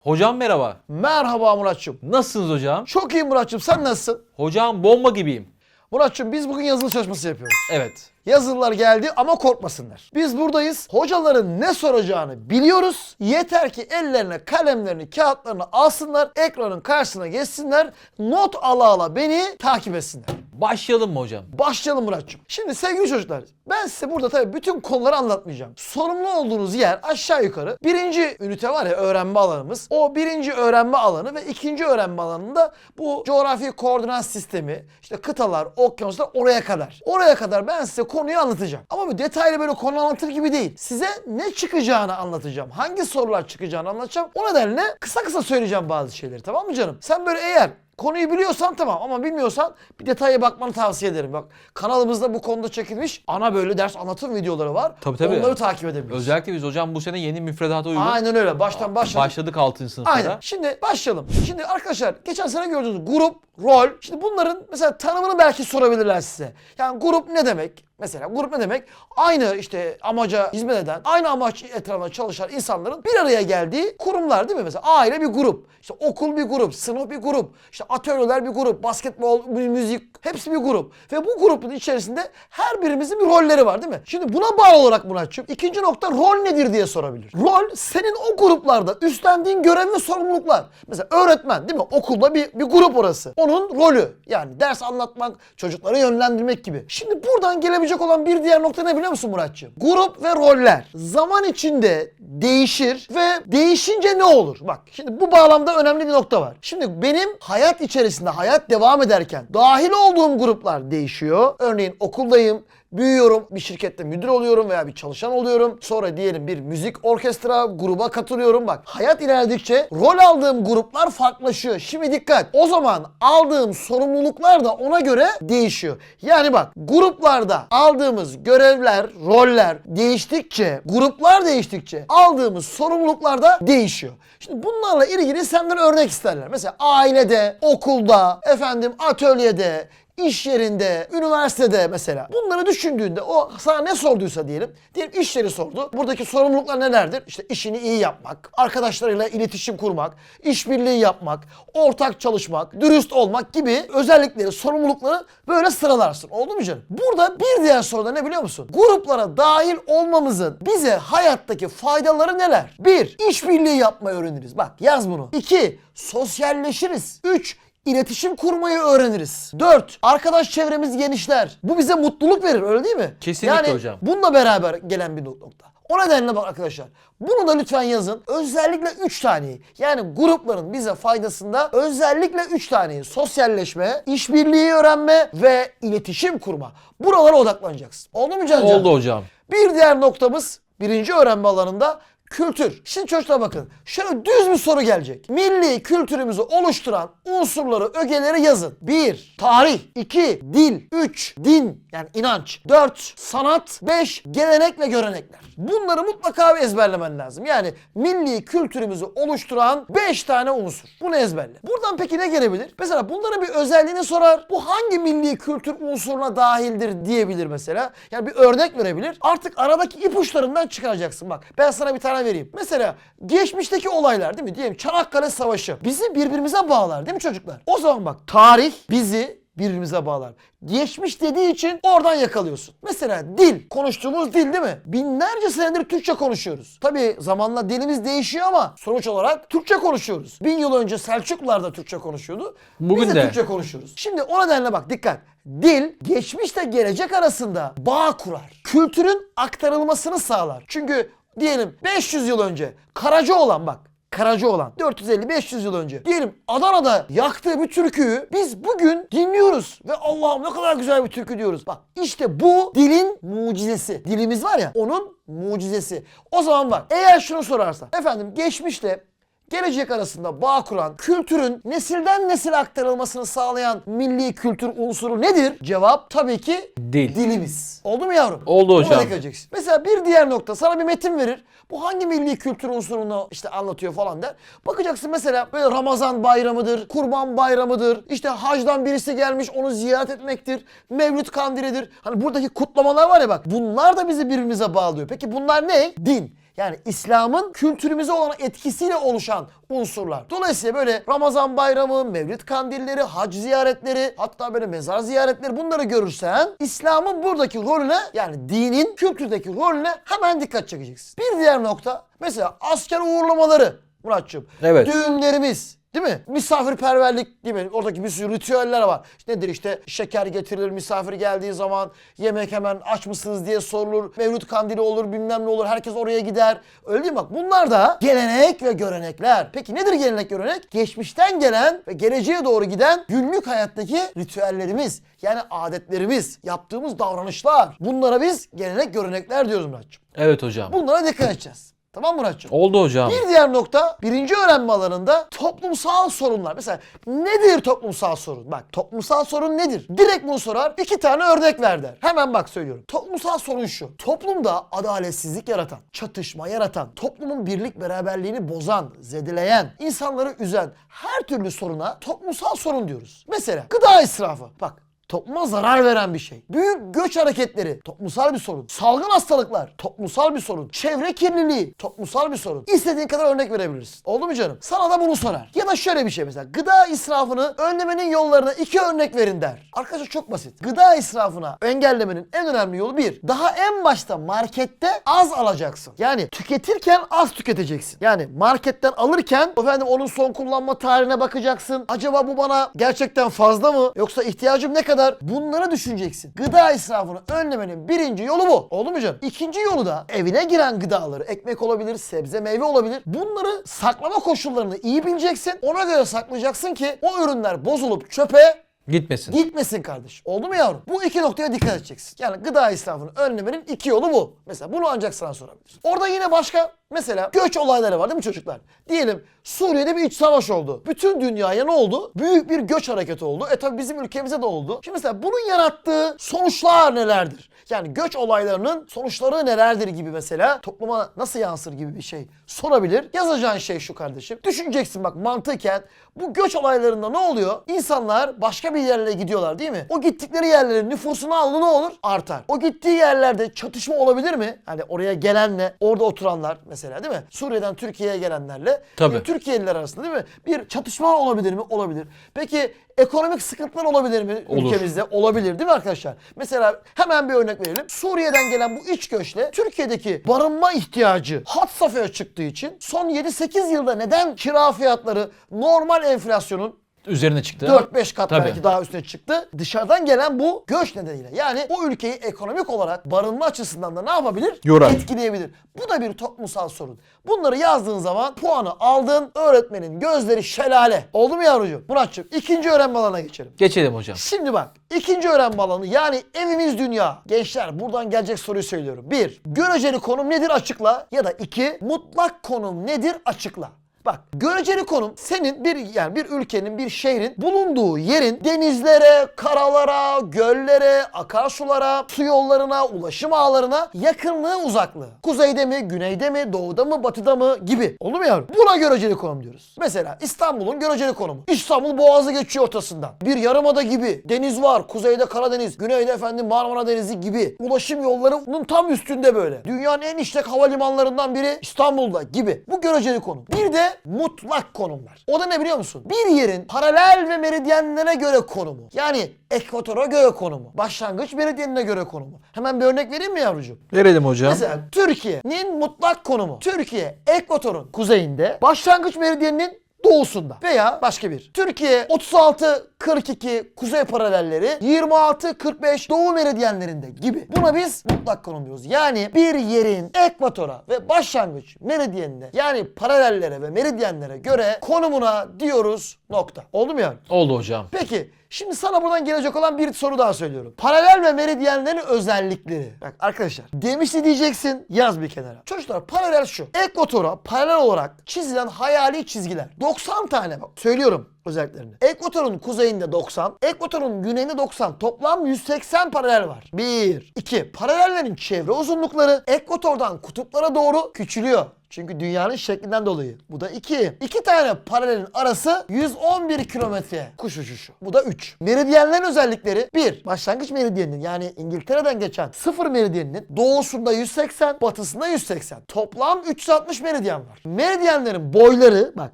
Hocam merhaba. Merhaba Muratçım. Nasılsınız hocam? Çok iyi Muratçım sen nasılsın? Hocam bomba gibiyim. Muratçım biz bugün yazılı çalışması yapıyoruz. Evet. Yazılılar geldi ama korkmasınlar. Biz buradayız. Hocaların ne soracağını biliyoruz. Yeter ki ellerine kalemlerini, kağıtlarını alsınlar. Ekranın karşısına geçsinler. Not ala ala beni takip etsinler. Başlayalım mı hocam? Başlayalım Muratçım. Şimdi sevgili çocuklar ben size burada tabii bütün konuları anlatmayacağım. Sorumlu olduğunuz yer aşağı yukarı birinci ünite var ya öğrenme alanımız. O birinci öğrenme alanı ve ikinci öğrenme alanında bu coğrafi koordinat sistemi işte kıtalar, okyanuslar oraya kadar. Oraya kadar ben size konuyu anlatacağım. Ama bu detaylı böyle konu anlatır gibi değil. Size ne çıkacağını anlatacağım. Hangi sorular çıkacağını anlatacağım. O nedenle kısa kısa söyleyeceğim bazı şeyleri tamam mı canım? Sen böyle eğer Konuyu biliyorsan tamam ama bilmiyorsan bir detaya bakmanı tavsiye ederim. Bak kanalımızda bu konuda çekilmiş ana böyle ders anlatım videoları var. Tabii, tabii. Onları takip edebilirsin. Özellikle biz hocam bu sene yeni müfredata uygun Aynen öyle. Baştan başladık. başladık 6. sınıfta Aynen. da. Şimdi başlayalım. Şimdi arkadaşlar geçen sene gördüğünüz grup, rol. Şimdi bunların mesela tanımını belki sorabilirler size. Yani grup ne demek? Mesela grup ne demek? Aynı işte amaca hizmet eden, aynı amaç etrafında çalışan insanların bir araya geldiği kurumlar değil mi? Mesela aile bir grup, işte okul bir grup, sınıf bir grup, işte atölyeler bir grup, basketbol, mü- müzik hepsi bir grup. Ve bu grubun içerisinde her birimizin bir rolleri var değil mi? Şimdi buna bağlı olarak Muratçım ikinci nokta rol nedir diye sorabilir. Rol senin o gruplarda üstlendiğin görev ve sorumluluklar. Mesela öğretmen değil mi? Okulda bir, bir grup orası. Onun rolü yani ders anlatmak, çocukları yönlendirmek gibi. Şimdi buradan gelebilecek olan bir diğer nokta ne biliyor musun Muratçım? Grup ve roller zaman içinde değişir ve değişince ne olur? Bak şimdi bu bağlamda önemli bir nokta var. Şimdi benim hayat içerisinde hayat devam ederken dahil olduğum gruplar değişiyor. Örneğin okuldayım, Büyüyorum, bir şirkette müdür oluyorum veya bir çalışan oluyorum. Sonra diyelim bir müzik orkestra gruba katılıyorum. Bak hayat ilerledikçe rol aldığım gruplar farklılaşıyor. Şimdi dikkat. O zaman aldığım sorumluluklar da ona göre değişiyor. Yani bak gruplarda aldığımız görevler, roller değiştikçe, gruplar değiştikçe aldığımız sorumluluklar da değişiyor. Şimdi bunlarla ilgili senden örnek isterler. Mesela ailede, okulda, efendim atölyede, İş yerinde, üniversitede mesela. Bunları düşündüğünde o sana ne sorduysa diyelim. Diyelim iş yeri sordu. Buradaki sorumluluklar nelerdir? İşte işini iyi yapmak, arkadaşlarıyla iletişim kurmak, işbirliği yapmak, ortak çalışmak, dürüst olmak gibi özellikleri, sorumlulukları böyle sıralarsın. Oldu mu canım? Burada bir diğer soru da ne biliyor musun? Gruplara dahil olmamızın bize hayattaki faydaları neler? Bir, işbirliği yapmayı öğreniriz. Bak yaz bunu. İki, sosyalleşiriz. Üç, İletişim kurmayı öğreniriz. 4. Arkadaş çevremiz genişler. Bu bize mutluluk verir öyle değil mi? Kesinlikle yani hocam. bununla beraber gelen bir nokta. O nedenle bak arkadaşlar bunu da lütfen yazın. Özellikle 3 taneyi yani grupların bize faydasında özellikle 3 taneyi sosyalleşme, işbirliği öğrenme ve iletişim kurma. Buralara odaklanacaksın. Oldu mu Can? Oldu hocam. Bir diğer noktamız birinci öğrenme alanında kültür. Şimdi çocuklar bakın. Şöyle düz bir soru gelecek. Milli kültürümüzü oluşturan unsurları, ögeleri yazın. 1. Tarih. 2. Dil. 3. Din. Yani inanç. 4. Sanat. 5. Gelenek ve görenekler. Bunları mutlaka bir ezberlemen lazım. Yani milli kültürümüzü oluşturan 5 tane unsur. Bunu ezberle. Buradan peki ne gelebilir? Mesela bunların bir özelliğini sorar. Bu hangi milli kültür unsuruna dahildir diyebilir mesela. Yani bir örnek verebilir. Artık aradaki ipuçlarından çıkaracaksın. Bak ben sana bir tane vereyim. Mesela geçmişteki olaylar değil mi? Diyelim Çanakkale Savaşı. Bizi birbirimize bağlar değil mi çocuklar? O zaman bak tarih bizi birbirimize bağlar. Geçmiş dediği için oradan yakalıyorsun. Mesela dil, konuştuğumuz dil değil mi? Binlerce senedir Türkçe konuşuyoruz. Tabii zamanla dilimiz değişiyor ama sonuç olarak Türkçe konuşuyoruz. Bin yıl önce Selçuklular da Türkçe konuşuyordu. Bugün Biz de de. Türkçe konuşuyoruz. Şimdi o nedenle bak dikkat. Dil geçmişle gelecek arasında bağ kurar. Kültürün aktarılmasını sağlar. Çünkü diyelim 500 yıl önce Karacaoğlan bak Karacaoğlan 450-500 yıl önce diyelim Adana'da yaktığı bir türküyü biz bugün dinliyoruz ve Allah'ım ne kadar güzel bir türkü diyoruz. Bak işte bu dilin mucizesi. Dilimiz var ya onun mucizesi. O zaman bak eğer şunu sorarsa efendim geçmişle gelecek arasında bağ kuran, kültürün nesilden nesile aktarılmasını sağlayan milli kültür unsuru nedir? Cevap tabii ki Dil. dilimiz. Oldu mu yavrum? Oldu hocam. Dikkat edeceksin. Mesela bir diğer nokta sana bir metin verir. Bu hangi milli kültür unsurunu işte anlatıyor falan der. Bakacaksın mesela böyle Ramazan bayramıdır, Kurban bayramıdır. işte hacdan birisi gelmiş onu ziyaret etmektir. Mevlüt kandilidir. Hani buradaki kutlamalar var ya bak bunlar da bizi birbirimize bağlıyor. Peki bunlar ne? Din. Yani İslam'ın kültürümüze olan etkisiyle oluşan unsurlar. Dolayısıyla böyle Ramazan bayramı, Mevlid kandilleri, hac ziyaretleri, hatta böyle mezar ziyaretleri bunları görürsen İslam'ın buradaki rolüne yani dinin kültürdeki rolüne hemen dikkat çekeceksin. Bir diğer nokta mesela asker uğurlamaları Muratçım. Evet. Düğünlerimiz Değil mi? Misafirperverlik değil mi? Oradaki bir sürü ritüeller var. İşte nedir işte şeker getirilir misafir geldiği zaman yemek hemen aç mısınız diye sorulur. Mevlüt kandili olur bilmem ne olur herkes oraya gider. Öyle değil mi? Bak bunlar da gelenek ve görenekler. Peki nedir gelenek görenek? Geçmişten gelen ve geleceğe doğru giden günlük hayattaki ritüellerimiz. Yani adetlerimiz, yaptığımız davranışlar. Bunlara biz gelenek görenekler diyoruz Muratçım. Evet hocam. Bunlara dikkat edeceğiz. Tamam mı Muratçım? Oldu hocam. Bir diğer nokta birinci öğrenme alanında toplumsal sorunlar. Mesela nedir toplumsal sorun? Bak toplumsal sorun nedir? Direkt bunu sorar. iki tane örnek ver der. Hemen bak söylüyorum. Toplumsal sorun şu. Toplumda adaletsizlik yaratan, çatışma yaratan, toplumun birlik beraberliğini bozan, zedeleyen, insanları üzen her türlü soruna toplumsal sorun diyoruz. Mesela gıda israfı. Bak Topluma zarar veren bir şey. Büyük göç hareketleri toplumsal bir sorun. Salgın hastalıklar toplumsal bir sorun. Çevre kirliliği toplumsal bir sorun. İstediğin kadar örnek verebilirsin. Oldu mu canım? Sana da bunu sorar. Ya da şöyle bir şey mesela. Gıda israfını önlemenin yollarına iki örnek verin der. Arkadaşlar çok basit. Gıda israfına engellemenin en önemli yolu bir. Daha en başta markette az alacaksın. Yani tüketirken az tüketeceksin. Yani marketten alırken efendim onun son kullanma tarihine bakacaksın. Acaba bu bana gerçekten fazla mı? Yoksa ihtiyacım ne kadar? Bunları düşüneceksin. Gıda israfını önlemenin birinci yolu bu. Oldu mu canım? İkinci yolu da evine giren gıdaları, ekmek olabilir, sebze, meyve olabilir. Bunları saklama koşullarını iyi bileceksin. Ona göre saklayacaksın ki o ürünler bozulup çöpe Gitmesin. Gitmesin kardeş. Oldu mu yavrum? Bu iki noktaya dikkat edeceksin. Yani gıda israfını önlemenin iki yolu bu. Mesela bunu ancak sana sorabilir. Orada yine başka mesela göç olayları var değil mi çocuklar? Diyelim Suriye'de bir iç savaş oldu. Bütün dünyaya ne oldu? Büyük bir göç hareketi oldu. E tabi bizim ülkemize de oldu. Şimdi mesela bunun yarattığı sonuçlar nelerdir? Yani göç olaylarının sonuçları nelerdir gibi mesela topluma nasıl yansır gibi bir şey sorabilir. Yazacağın şey şu kardeşim. Düşüneceksin bak mantıken bu göç olaylarında ne oluyor? İnsanlar başka bir yerlere gidiyorlar değil mi? O gittikleri yerlerin nüfusunu aldı ne olur? Artar. O gittiği yerlerde çatışma olabilir mi? Hani oraya gelenle orada oturanlar mesela değil mi? Suriye'den Türkiye'ye gelenlerle Tabii. bir Türkiye'liler arasında değil mi? Bir çatışma olabilir mi? Olabilir. Peki ekonomik sıkıntılar olabilir mi Olur. ülkemizde? Olabilir değil mi arkadaşlar? Mesela hemen bir örnek verelim. Suriye'den gelen bu iç göçle Türkiye'deki barınma ihtiyacı had safhaya çıktığı için son 7-8 yılda neden kira fiyatları normal enflasyonun Üzerine çıktı. 4-5 kat Tabii. belki daha üstüne çıktı. Dışarıdan gelen bu göç nedeniyle. Yani o ülkeyi ekonomik olarak barınma açısından da ne yapabilir? Yorar. Etkileyebilir. Bu da bir toplumsal sorun. Bunları yazdığın zaman puanı aldın. Öğretmenin gözleri şelale. Oldu mu yavrucuğum? Muratçım ikinci öğrenme alanına geçelim. Geçelim hocam. Şimdi bak ikinci öğrenme alanı yani evimiz dünya. Gençler buradan gelecek soruyu söylüyorum. Bir, göreceli konum nedir açıkla ya da iki, mutlak konum nedir açıkla. Bak göreceli konum senin bir yani bir ülkenin bir şehrin bulunduğu yerin denizlere, karalara, göllere, akarsulara, su yollarına, ulaşım ağlarına yakınlığı uzaklığı. Kuzeyde mi, güneyde mi, doğuda mı, batıda mı gibi. Oldu mu yavrum? Buna göreceli konum diyoruz. Mesela İstanbul'un göreceli konumu. İstanbul Boğazı geçiyor ortasından. Bir yarımada gibi. Deniz var. Kuzeyde Karadeniz, güneyde efendim Marmara Denizi gibi. Ulaşım yollarının tam üstünde böyle. Dünyanın en işlek havalimanlarından biri İstanbul'da gibi. Bu göreceli konum. Bir de mutlak konum var. O da ne biliyor musun? Bir yerin paralel ve meridyenlere göre konumu. Yani ekvatora göre konumu. Başlangıç meridyenine göre konumu. Hemen bir örnek vereyim mi yavrucuğum? Verelim hocam. Mesela Türkiye'nin mutlak konumu. Türkiye ekvatorun kuzeyinde, başlangıç meridyeninin doğusunda veya başka bir. Türkiye 36 42 kuzey paralelleri 26 45 doğu meridyenlerinde gibi. Buna biz mutlak konum diyoruz. Yani bir yerin ekvatora ve başlangıç meridyenine yani paralellere ve meridyenlere göre konumuna diyoruz nokta. Oldu mu yani? Oldu hocam. Peki şimdi sana buradan gelecek olan bir soru daha söylüyorum. Paralel ve meridyenlerin özellikleri. Bak arkadaşlar demişti diyeceksin yaz bir kenara. Çocuklar paralel şu. Ekvatora paralel olarak çizilen hayali çizgiler. 90 tane bak söylüyorum özelliklerini. Ekvatorun kuzeyinde 90, ekvatorun güneyinde 90. Toplam 180 paralel var. 1, 2. Paralellerin çevre uzunlukları ekvatordan kutuplara doğru küçülüyor. Çünkü dünyanın şeklinden dolayı. Bu da 2. İki tane paralelin arası 111 kilometre kuş uçuşu. Bu da 3. Meridyenlerin özellikleri 1. Başlangıç meridyeninin yani İngiltere'den geçen sıfır meridyeninin doğusunda 180, batısında 180. Toplam 360 meridyen var. Meridyenlerin boyları bak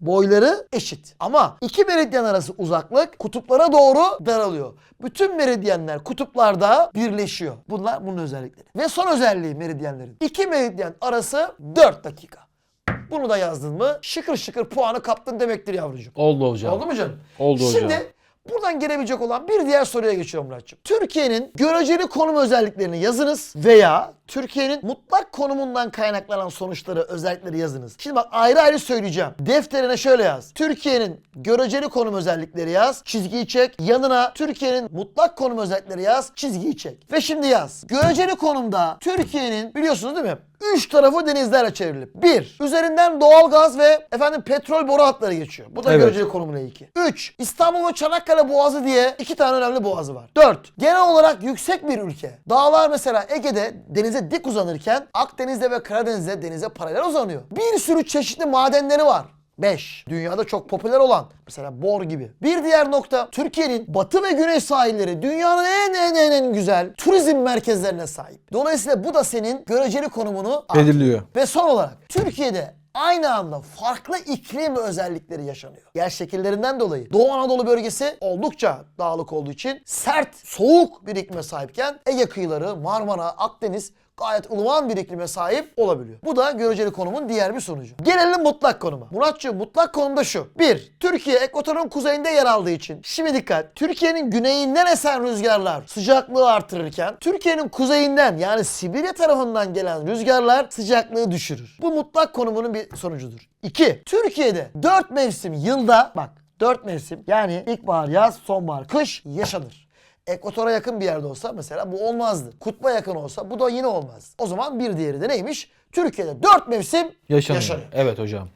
boyları eşit. Ama iki meridyen arası uzaklık kutuplara doğru daralıyor. Bütün meridyenler kutuplarda birleşiyor. Bunlar bunun özellikleri. Ve son özelliği meridyenlerin. İki meridyen arası 4 dakika. Bunu da yazdın mı şıkır şıkır puanı kaptın demektir yavrucuğum. Oldu hocam. Oldu mu canım? Oldu hocam. Şimdi buradan gelebilecek olan bir diğer soruya geçiyorum Muratçım. Türkiye'nin göreceli konum özelliklerini yazınız veya Türkiye'nin mutlak konumundan kaynaklanan sonuçları, özellikleri yazınız. Şimdi bak ayrı ayrı söyleyeceğim. Defterine şöyle yaz. Türkiye'nin göreceli konum özellikleri yaz, çizgiyi çek. Yanına Türkiye'nin mutlak konum özellikleri yaz, çizgiyi çek. Ve şimdi yaz. Göreceli konumda Türkiye'nin biliyorsunuz değil mi? Üç tarafı denizlerle çevrili. Bir, üzerinden doğalgaz ve efendim petrol boru hatları geçiyor. Bu da Evet. göreceli konumuna iki. Üç, İstanbul ve Çanakkale Boğazı diye iki tane önemli boğazı var. Dört, genel olarak yüksek bir ülke. Dağlar mesela Ege'de denize dik uzanırken Akdeniz'de ve Karadeniz'de denize paralel uzanıyor. Bir sürü çeşitli madenleri var. 5. Dünyada çok popüler olan mesela bor gibi. Bir diğer nokta Türkiye'nin batı ve güney sahilleri dünyanın en en en en güzel turizm merkezlerine sahip. Dolayısıyla bu da senin göreceli konumunu. Belirliyor. Ve son olarak Türkiye'de aynı anda farklı iklim özellikleri yaşanıyor. Yer şekillerinden dolayı Doğu Anadolu bölgesi oldukça dağlık olduğu için sert, soğuk bir iklime sahipken Ege kıyıları, Marmara, Akdeniz gayet ılıman bir iklime sahip olabiliyor. Bu da göreceli konumun diğer bir sonucu. Gelelim mutlak konuma. Muratçığım mutlak konumda şu. 1. Türkiye ekvatorun kuzeyinde yer aldığı için. Şimdi dikkat. Türkiye'nin güneyinden esen rüzgarlar sıcaklığı artırırken Türkiye'nin kuzeyinden yani Sibirya tarafından gelen rüzgarlar sıcaklığı düşürür. Bu mutlak konumunun bir sonucudur. 2. Türkiye'de 4 mevsim yılda bak 4 mevsim yani ilkbahar, yaz, sonbahar, kış yaşanır. Ekvatora yakın bir yerde olsa mesela bu olmazdı. Kutba yakın olsa bu da yine olmaz. O zaman bir diğeri de neymiş? Türkiye'de 4 mevsim Yaşanıyor. yaşanıyor. Evet hocam.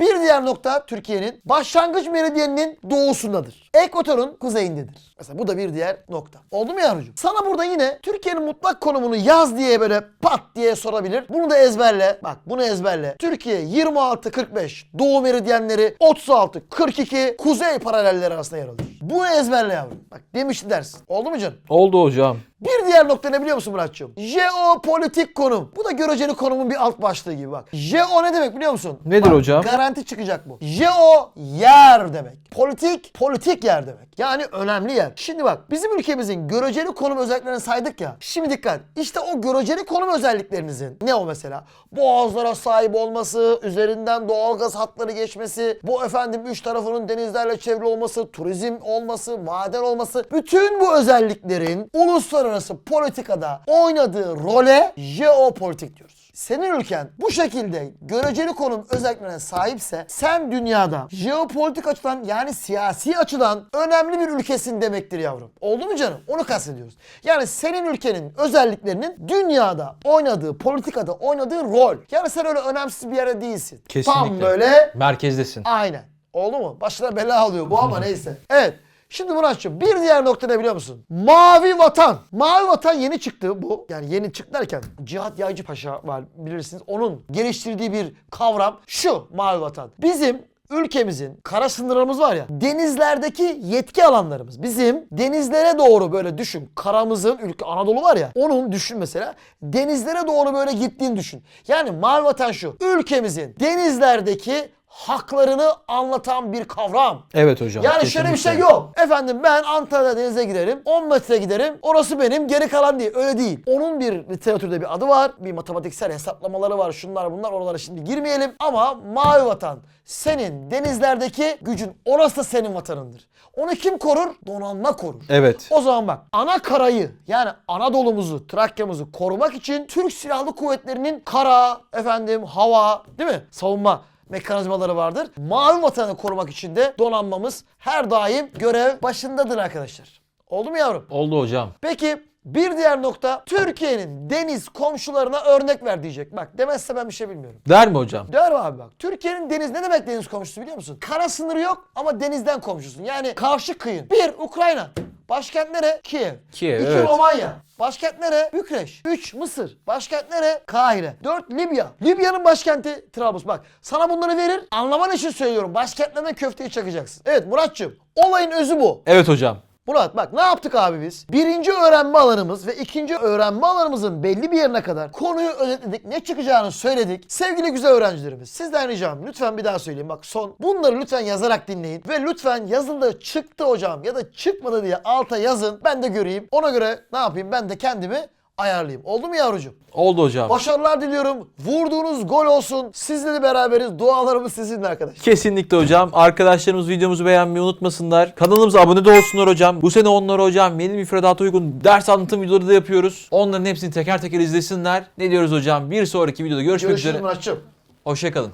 Bir diğer nokta Türkiye'nin başlangıç meridyeninin doğusundadır. Ekvatorun kuzeyindedir. Mesela bu da bir diğer nokta. Oldu mu yavrucuğum? Sana burada yine Türkiye'nin mutlak konumunu yaz diye böyle pat diye sorabilir. Bunu da ezberle. Bak bunu ezberle. Türkiye 26-45 doğu meridyenleri 36-42 kuzey paralelleri arasında yer alır. Bunu ezberle yavrum. Bak demişti dersin. Oldu mu canım? Oldu hocam. Bir diğer nokta ne biliyor musun Muratçığım? Jeopolitik konum. Bu da göreceli konumun bir alt başlığı gibi bak. Jeo ne demek biliyor musun? Nedir hocam? Garanti çıkacak bu. Jeo yer demek. Politik, politik yer demek. Yani önemli yer. Şimdi bak bizim ülkemizin göreceli konum özelliklerini saydık ya. Şimdi dikkat. İşte o göreceli konum özelliklerinizin ne o mesela? Boğazlara sahip olması, üzerinden doğalgaz hatları geçmesi, bu efendim üç tarafının denizlerle çevrili olması, turizm olması, maden olması. Bütün bu özelliklerin uluslararası politikada oynadığı role jeopolitik diyoruz. Senin ülken bu şekilde göreceli konum özelliklerine sahipse sen dünyada jeopolitik açıdan yani siyasi açıdan önemli bir ülkesin demektir yavrum. Oldu mu canım? Onu kastediyoruz. Yani senin ülkenin özelliklerinin dünyada oynadığı, politikada oynadığı rol. Yani sen öyle önemsiz bir yerde değilsin. Tam Kesinlikle. böyle Merkezdesin. Aynen. Oldu mu? Başına bela alıyor bu ama neyse. Evet. Şimdi Muratçım bir diğer nokta ne biliyor musun? Mavi Vatan. Mavi Vatan yeni çıktı bu. Yani yeni çıktı derken Cihat Yaycı Paşa var bilirsiniz. Onun geliştirdiği bir kavram şu Mavi Vatan. Bizim ülkemizin kara sınırlarımız var ya denizlerdeki yetki alanlarımız bizim denizlere doğru böyle düşün karamızın ülke Anadolu var ya onun düşün mesela denizlere doğru böyle gittiğini düşün. Yani mavi vatan şu ülkemizin denizlerdeki haklarını anlatan bir kavram. Evet hocam. Yani şöyle bir şey kesinlikle. yok. Efendim ben Antalya'da denize giderim. 10 metre giderim. Orası benim geri kalan değil. Öyle değil. Onun bir literatürde bir adı var. Bir matematiksel hesaplamaları var. Şunlar bunlar. Oralara şimdi girmeyelim. Ama mavi vatan senin denizlerdeki gücün orası da senin vatanındır. Onu kim korur? Donanma korur. Evet. O zaman bak ana karayı yani Anadolu'muzu, Trakya'mızı korumak için Türk Silahlı Kuvvetleri'nin kara, efendim hava değil mi? Savunma mekanizmaları vardır. Mavi vatanı korumak için de donanmamız her daim görev başındadır arkadaşlar. Oldu mu yavrum? Oldu hocam. Peki bir diğer nokta Türkiye'nin deniz komşularına örnek ver diyecek. Bak demezse ben bir şey bilmiyorum. Der mi hocam? Der mi abi bak. Türkiye'nin deniz ne demek deniz komşusu biliyor musun? Kara sınırı yok ama denizden komşusun. Yani karşı kıyın. Bir Ukrayna. Başkent nere? Kiev. Kiev, 2 evet. Romanya. Başkent nere? Bükreş. 3 Mısır. Başkent nere? Kahire. 4 Libya. Libya'nın başkenti Trablus. Bak sana bunları verir. Anlaman için söylüyorum. Başkentlerine köfteyi çakacaksın. Evet Muratçım. Olayın özü bu. Evet hocam. Murat bak ne yaptık abi biz? Birinci öğrenme alanımız ve ikinci öğrenme alanımızın belli bir yerine kadar konuyu özetledik. Ne çıkacağını söyledik. Sevgili güzel öğrencilerimiz sizden ricam lütfen bir daha söyleyeyim. Bak son bunları lütfen yazarak dinleyin. Ve lütfen yazılı çıktı hocam ya da çıkmadı diye alta yazın. Ben de göreyim. Ona göre ne yapayım ben de kendimi ayarlayayım. Oldu mu yavrucuğum? Oldu hocam. Başarılar diliyorum. Vurduğunuz gol olsun. Sizle de beraberiz. Dualarımız sizinle arkadaşlar. Kesinlikle hocam. Arkadaşlarımız videomuzu beğenmeyi unutmasınlar. Kanalımıza abone de olsunlar hocam. Bu sene onlara hocam yeni müfredata uygun ders anlatım videoları da yapıyoruz. Onların hepsini teker teker izlesinler. Ne diyoruz hocam? Bir sonraki videoda görüşmek Görüşürüz üzere. Muratçım. Hoşçakalın.